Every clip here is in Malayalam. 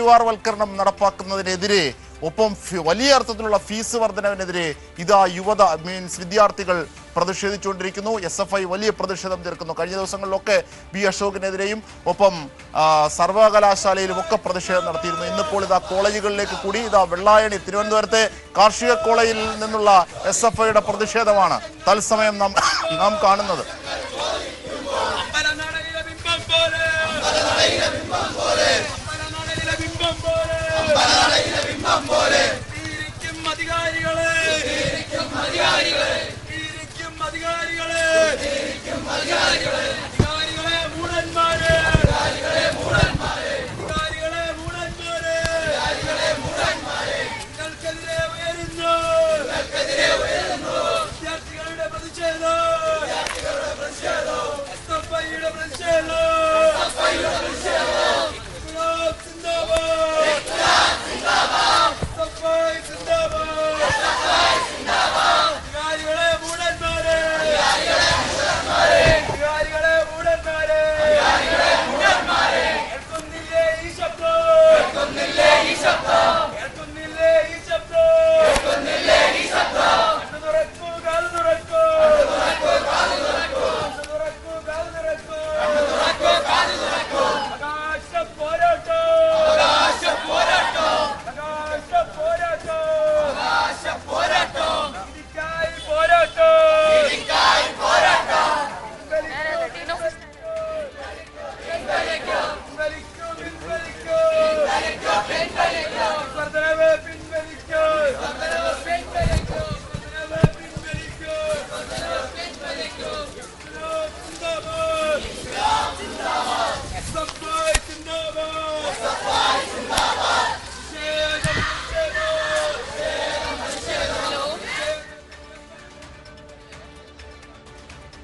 സംഘപരിവാർവൽക്കരണം നടപ്പാക്കുന്നതിനെതിരെ ഒപ്പം വലിയ അർത്ഥത്തിലുള്ള ഫീസ് വർധനവിനെതിരെ ഇതാ യുവത മീൻസ് വിദ്യാർത്ഥികൾ പ്രതിഷേധിച്ചുകൊണ്ടിരിക്കുന്നു. എസ് എഫ് ഐ വലിയ പ്രതിഷേധം തീർക്കുന്നു. കഴിഞ്ഞ ദിവസങ്ങളിലൊക്കെ ബി അശോകിനെതിരെയും ഒപ്പം സർവകലാശാലയിലും ഒക്കെ പ്രതിഷേധം നടത്തിയിരുന്നു. ഇന്നിപ്പോൾ ഇതാ കോളേജുകളിലേക്ക് കൂടി ഇതാ വെള്ളായണി തിരുവനന്തപുരത്തെ കാർഷിക കോളേജിൽ നിന്നുള്ള എസ് പ്രതിഷേധമാണ് തത്സമയം നാം നാം കാണുന്നത്.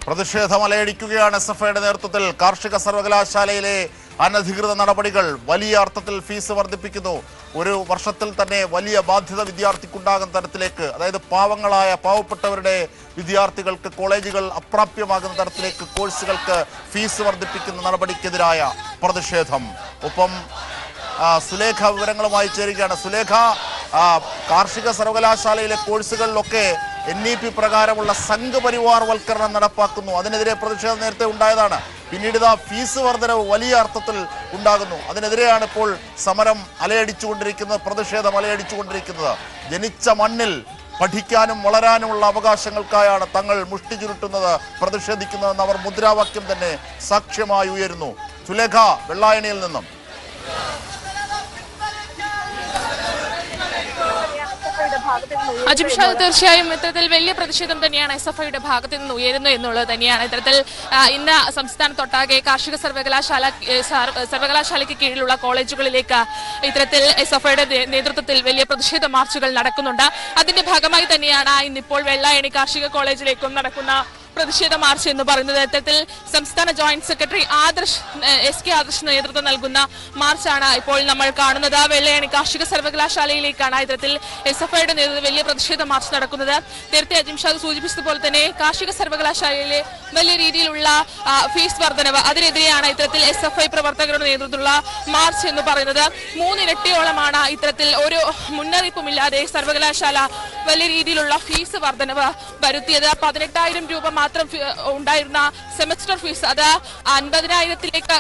പ്രതിഷേധം അലയടിക്കുകയാണ് എസ് എഫ് ഐയുടെ നേതൃത്വത്തിൽ കാർഷിക സർവകലാശാലയിലെ അനധികൃത നടപടികൾ വലിയ അർത്ഥത്തിൽ ഫീസ് വർദ്ധിപ്പിക്കുന്നു. ഒരു വർഷത്തിൽ തന്നെ വലിയ ബാധ്യത വിദ്യാർത്ഥിക്കുണ്ടാകുന്ന തരത്തിലേക്ക് അതായത് പാവങ്ങളായ പാവപ്പെട്ടവരുടെ വിദ്യാർത്ഥികൾക്ക് കോളേജുകൾ അപ്രാപ്യമാകുന്ന തരത്തിലേക്ക് കോഴ്സുകൾക്ക് ഫീസ് വർദ്ധിപ്പിക്കുന്ന നടപടിക്കെതിരായ പ്രതിഷേധം. ഒപ്പം സുലേഖ വിവരങ്ങളുമായി ചേരുകയാണ്. സുലേഖ കാർഷിക സർവകലാശാലയിലെ കോഴ്സുകളിലൊക്കെ എൻ ഇ പി പ്രകാരമുള്ള സംഘപരിവാർവൽക്കരണം നടപ്പാക്കുന്നു. അതിനെതിരെ പ്രതിഷേധം നേരത്തെ ഉണ്ടായതാണ്. പിന്നീട് ഇതാ ഫീസ് വർധനവ് വലിയ അർത്ഥത്തിൽ ഉണ്ടാകുന്നു. അതിനെതിരെയാണ് ഇപ്പോൾ സമരം അലയടിച്ചുകൊണ്ടിരിക്കുന്നത് പ്രതിഷേധം അലയടിച്ചുകൊണ്ടിരിക്കുന്നത്. ജനിച്ച മണ്ണിൽ പഠിക്കാനും വളരാനുമുള്ള അവകാശങ്ങൾക്കായാണ് തങ്ങൾ മുഷ്ടി ചുരുട്ടുന്നത് പ്രതിഷേധിക്കുന്നതെന്ന് അവർ മുദ്രാവാക്യം തന്നെ സാക്ഷ്യമായി ഉയരുന്നു. സുലേഖ വെള്ളായണിയിൽ നിന്നും. അജിംഷാദ് തീർച്ചയായും ഇത്തരത്തിൽ വലിയ പ്രതിഷേധം തന്നെയാണ് എസ് എഫ് ഐയുടെ ഭാഗത്ത് നിന്ന് ഉയരുന്നു എന്നുള്ളത് തന്നെയാണ്. ഇത്തരത്തിൽ ഇന്ന് സംസ്ഥാനത്തൊട്ടാകെ കാർഷിക സർവകലാശാല സർവകലാശാലയ്ക്ക് കീഴിലുള്ള കോളേജുകളിലേക്ക് ഇത്തരത്തിൽ എസ് എഫ് ഐയുടെ നേതൃത്വത്തിൽ വലിയ പ്രതിഷേധ മാർച്ചുകൾ നടക്കുന്നുണ്ട്. അതിന്റെ ഭാഗമായി തന്നെയാണ് ഇന്നിപ്പോൾ വെള്ളായണി കാർഷിക കോളേജിലേക്കും നടക്കുന്ന പ്രതിഷേധ മാർച്ച് എന്ന് പറയുന്നത് ഇത്തരത്തിൽ സംസ്ഥാന joint secretary Adarsh S K Adarsh നേതൃത്വം നൽകുന്ന മാർച്ചാണ് ഇപ്പോൾ നമ്മൾ കാണുന്നത്. വെള്ളയണി കാർഷിക സർവകലാശാലയിലേക്കാണ് ഇത്തരത്തിൽ എസ് എഫ് ഐയുടെ നേതൃത്വത്തിൽ വലിയ പ്രതിഷേധ മാർച്ച് നടക്കുന്നത്. നേരത്തെ അജിംഷാദ് സൂചിപ്പിച്ചതുപോലെ തന്നെ കാർഷിക സർവകലാശാലയിലെ വലിയ രീതിയിലുള്ള ഫീസ് വർധനവ് അതിനെതിരെയാണ് ഇത്തരത്തിൽ എസ് എഫ് ഐ പ്രവർത്തകരുടെ നേതൃത്വത്തിലുള്ള മാർച്ച് എന്ന് പറയുന്നത്. മൂന്നിരട്ടിയോളമാണ് ഇത്തരത്തിൽ ഒരു മുന്നറിയിപ്പുമില്ലാതെ സർവകലാശാല വലിയ രീതിയിലുള്ള ഫീസ് വർധനവ് വരുത്തിയത്. പതിനെട്ടായിരം രൂപ മാത്രം ഉണ്ടായിരുന്ന സെമസ്റ്റർ ഫീസ് അത് അൻപതിനായിരത്തിലേക്ക്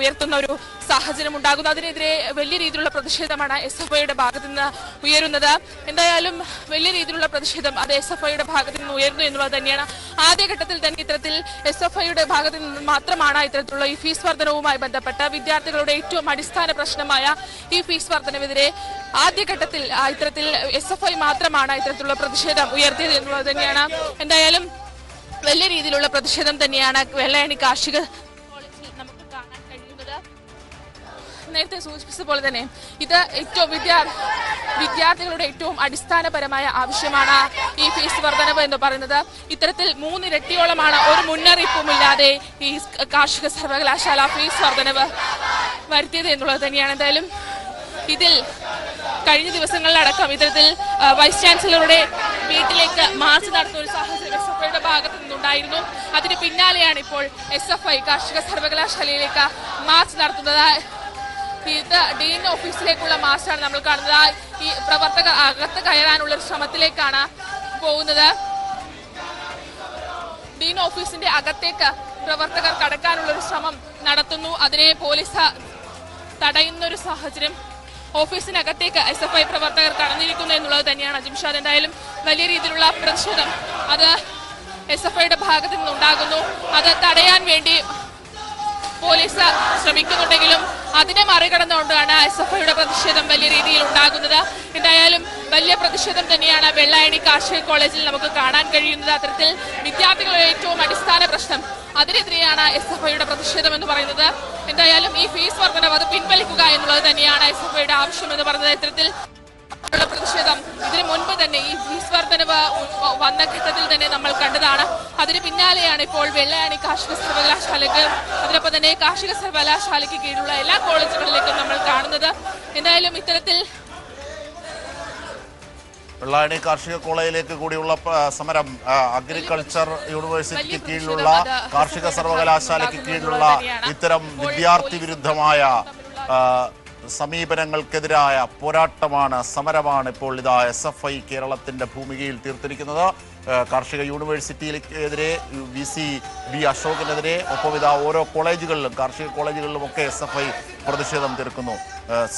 ഉയർത്തുന്ന ഒരു സാഹചര്യം ഉണ്ടാകുന്നു. അതിനെതിരെ വലിയ രീതിയിലുള്ള പ്രതിഷേധമാണ് എസ് എഫ് ഐയുടെ ഭാഗത്തു നിന്ന് ഉയരുന്നത്. എന്തായാലും വലിയ രീതിയിലുള്ള പ്രതിഷേധം അത് എസ് എഫ് ഐയുടെ ഭാഗത്തു നിന്ന് ഉയരുന്നു എന്നുള്ളത് തന്നെയാണ്. ആദ്യഘട്ടത്തിൽ തന്നെ ഇത്തരത്തിൽ എസ് എഫ് ഐയുടെ ഭാഗത്തു നിന്ന് മാത്രമാണ് ഇത്തരത്തിലുള്ള ഈ ഫീസ് വർധനവുമായി ബന്ധപ്പെട്ട വിദ്യാർത്ഥികളുടെ ഏറ്റവും അടിസ്ഥാന പ്രശ്നമായ ഈ ഫീസ് വർധനവിനെതിരെ ആദ്യഘട്ടത്തിൽ ഇത്തരത്തിൽ എസ് എഫ് ഐ മാത്രമാണ് ഇത്തരത്തിലുള്ള പ്രതിഷേധം ഉയർത്തിയത് എന്നുള്ളത് തന്നെയാണ്. എന്തായാലും വലിയ രീതിയിലുള്ള പ്രതിഷേധം തന്നെയാണ് വെള്ളയണി കാർഷിക നമുക്ക് കാണാൻ കഴിയുന്നത്. നേരത്തെ സൂചിപ്പിച്ച പോലെ തന്നെ ഇത് ഏറ്റവും വിദ്യാ വിദ്യാർത്ഥികളുടെ ഏറ്റവും അടിസ്ഥാനപരമായ ആവശ്യമാണ് ഈ ഫീസ് വർധനവ് എന്ന് പറയുന്നത്. ഇത്തരത്തിൽ മൂന്നിരട്ടിയോളമാണ് ഒരു മുന്നറിയിപ്പുമില്ലാതെ ഈ കാർഷിക സർവകലാശാല ഫീസ് വർധനവ് വരുത്തിയത് എന്നുള്ളത് തന്നെയാണ്. എന്തായാലും ഇതിൽ കഴിഞ്ഞ ദിവസങ്ങളിലടക്കം ഇത്തരത്തിൽ വൈസ് ചാൻസലറുടെ വീട്ടിലേക്ക് മാർച്ച് നടത്തുന്ന ഒരു സാഹചര്യം എസ് എഫ് ഐയുടെ ഭാഗത്തു നിന്നുണ്ടായിരുന്നു. അതിന് പിന്നാലെയാണ് ഇപ്പോൾ എസ് എഫ് ഐ കാർഷിക സർവകലാശാലയിലേക്ക് മാർച്ച് നടത്തുന്നത്. ഇത് ഡീൻ ഓഫീസിലേക്കുള്ള മാർച്ചാണ് നമ്മൾ കാണുന്നത്. ഈ പ്രവർത്തകർ അകത്ത് കയറാനുള്ള ഒരു ശ്രമത്തിലേക്കാണ് പോകുന്നത്. ഡീൻ ഓഫീസിന്റെ അകത്തേക്ക് പ്രവർത്തകർ കടക്കാനുള്ള ഒരു ശ്രമം നടത്തുന്നു. അതിനെ പോലീസ് തടയുന്ന ഒരു സാഹചര്യം ഓഫീസിനകത്തേക്ക് എസ് എഫ് ഐ പ്രവർത്തകർ കടന്നിരിക്കുന്നു എന്നുള്ളത് തന്നെയാണ് അജിംഷാദ് എന്തായാലും വലിയ രീതിയിലുള്ള പ്രതിഷേധം. അത് എസ് എഫ് ഐയുടെ ഭാഗത്തു നിന്നുണ്ടാകുന്നു. അത് തടയാൻ വേണ്ടി പോലീസ് ശ്രമിക്കുന്നുണ്ടെങ്കിലും അതിനെ മറികടന്നുകൊണ്ടാണ് എസ് എഫ് ഐയുടെ പ്രതിഷേധം വലിയ രീതിയിൽ ഉണ്ടാകുന്നത്. എന്തായാലും വലിയ പ്രതിഷേധം തന്നെയാണ് വെള്ളായണി കാർഷിക കോളേജിൽ നമുക്ക് കാണാൻ കഴിയുന്നത്. അത്തരത്തിൽ വിദ്യാർത്ഥികളുടെ ഏറ്റവും അടിസ്ഥാന പ്രശ്നം അതിനെതിരെയാണ് എസ് എഫ് ഐയുടെ പ്രതിഷേധം എന്ന് പറയുന്നത്. എന്തായാലും ഈ ഫീസ് വർധനവ് അത് പിൻവലിക്കുക എന്നുള്ളത് തന്നെയാണ് എസ് എഫ് ഐയുടെ ആവശ്യം എന്ന് പറയുന്നത്. ഇത്തരത്തിൽ പ്രതിഷേധം ഇതിനു മുൻപ് തന്നെ ഈ ഫീസ് വർധനവ് വന്ന ഘട്ടത്തിൽ തന്നെ നമ്മൾ കണ്ടതാണ്. അതിന് പിന്നാലെയാണ് ഇപ്പോൾ വെള്ളയാണി കാർഷിക സർവകലാശാലയ്ക്ക് അതിനൊപ്പം തന്നെ കാർഷിക സർവകലാശാലയ്ക്ക് കീഴിലുള്ള എല്ലാ കോളേജുകളിലേക്കും നമ്മൾ കാണുന്നത്. എന്തായാലും ഇത്തരത്തിൽ വെള്ളായണി കാർഷിക കോളേജിലേക്ക് കൂടിയുള്ള സമരം അഗ്രികൾച്ചർ യൂണിവേഴ്സിറ്റിക്ക് കീഴിലുള്ള കാർഷിക സർവകലാശാലയ്ക്ക് കീഴിലുള്ള ഇത്തരം വിദ്യാർത്ഥി വിരുദ്ധമായ സമീപനങ്ങൾക്കെതിരായ പോരാട്ടമാണ് സമരമാണ് ഇപ്പോൾ ഇതാ എസ് എഫ് ഐ കേരളത്തിന്റെ ഭൂമികയിൽ തീർത്തിരിക്കുന്നത്. കാർഷിക യൂണിവേഴ്സിറ്റിയിലെതിരെ വി സി ബി അശോകിനെതിരെ ഒപ്പം ഇതാ ഓരോ കോളേജുകളിലും കാർഷിക കോളേജുകളിലും ഒക്കെ എസ് എഫ് ഐ പ്രതിഷേധം തീർക്കുന്നു.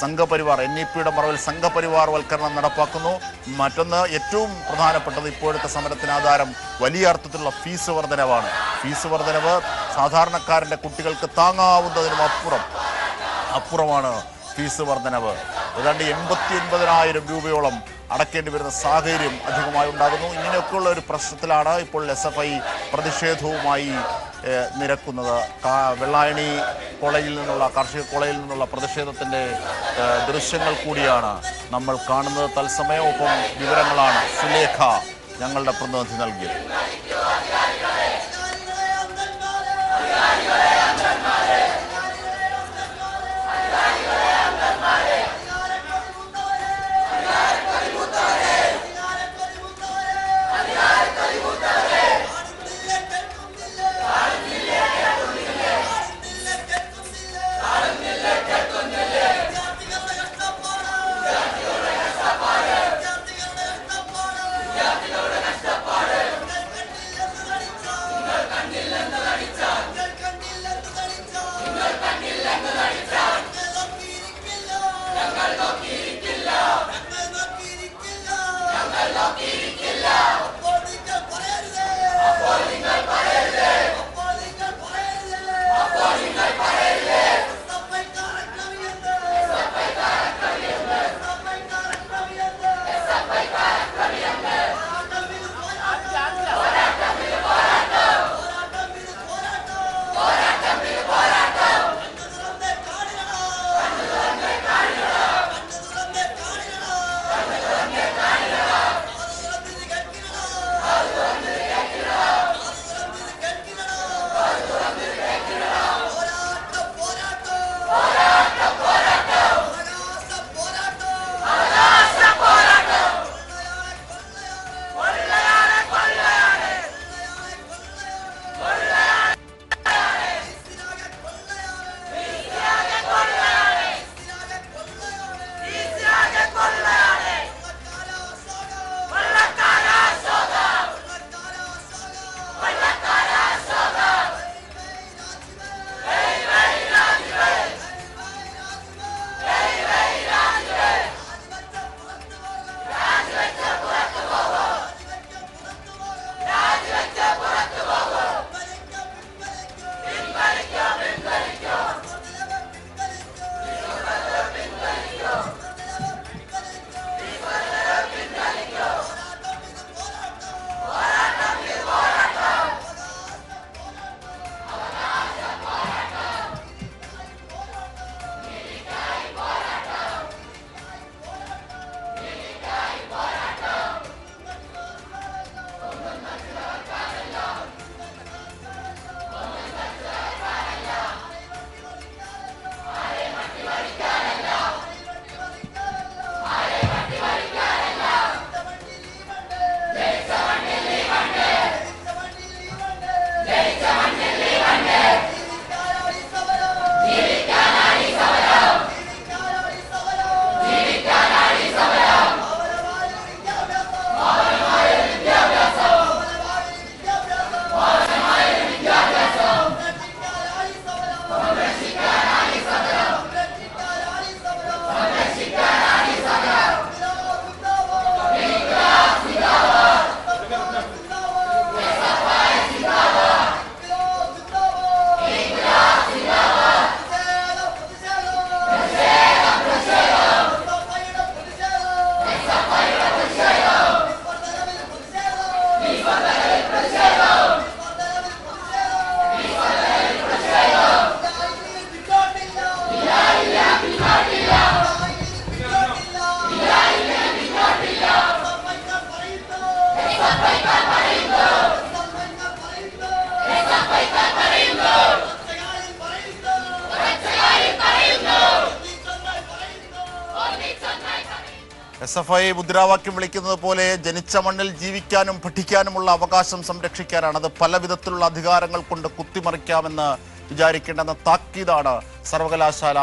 സംഘപരിവാർ എൻ ഇ പിയുടെ മറവിൽ സംഘപരിവാർ വൽക്കരണം നടപ്പാക്കുന്നു. മറ്റൊന്ന് ഏറ്റവും പ്രധാനപ്പെട്ടത് ഇപ്പോഴത്തെ സമരത്തിന് ആധാരം വലിയ അർത്ഥത്തിലുള്ള ഫീസ് വർധനവാണ്. ഫീസ് വർധനവ് സാധാരണക്കാരന്റെ കുട്ടികൾക്ക് താങ്ങാവുന്നതിനും അപ്പുറം അപ്പുറമാണ് ഫീസ് വർധനവ്. ഏതാണ്ട് എൺപത്തി ഒൻപതിനായിരം രൂപയോളം അടക്കേണ്ടി വരുന്ന സാഹചര്യം അധികമായി ഉണ്ടാകുന്നു. ഇങ്ങനെയൊക്കെയുള്ള ഒരു പ്രശ്നത്തിലാണ് ഇപ്പോൾ എസ് എഫ് ഐ പ്രതിഷേധവുമായി നിരക്കുന്നത്. വെള്ളായണി കോളേജിൽ നിന്നുള്ള കാർഷിക കോളേജിൽ നിന്നുള്ള പ്രതിഷേധത്തിന്റെ ദൃശ്യങ്ങൾ കൂടിയാണ് നമ്മൾ കാണുന്നത്. തത്സമയം ഒപ്പം വിവരങ്ങളാണ് സുലേഖ ഞങ്ങളുടെ പ്രതിനിധി നൽകിയത്. എസ് എഫ് ഐ മുദ്രാവാക്യം വിളിക്കുന്നത് പോലെ ജനിച്ച മണ്ണിൽ ജീവിക്കാനും പഠിക്കാനുമുള്ള അവകാശം സംരക്ഷിക്കാനാണ്. അത് പല വിധത്തിലുള്ള അധികാരങ്ങൾ കൊണ്ട് കുത്തിമറിക്കാമെന്ന് വിചാരിക്കേണ്ടെന്ന താക്കീതാണ് സർവകലാശാല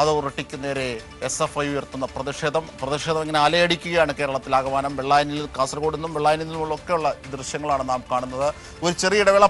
അതോറിറ്റിക്ക് നേരെ എസ് എഫ് ഐ ഉയർത്തുന്ന പ്രതിഷേധം. പ്രതിഷേധം ഇങ്ങനെ അലയടിക്കുകയാണ് കേരളത്തിൽ ആകമാനം വെള്ളായനിൽ കാസർഗോഡ് നിന്നും വെള്ളായനിൽ നിന്നുമൊക്കെയുള്ള ദൃശ്യങ്ങളാണ് നാം കാണുന്നത്. ഒരു ചെറിയ ഇടവേള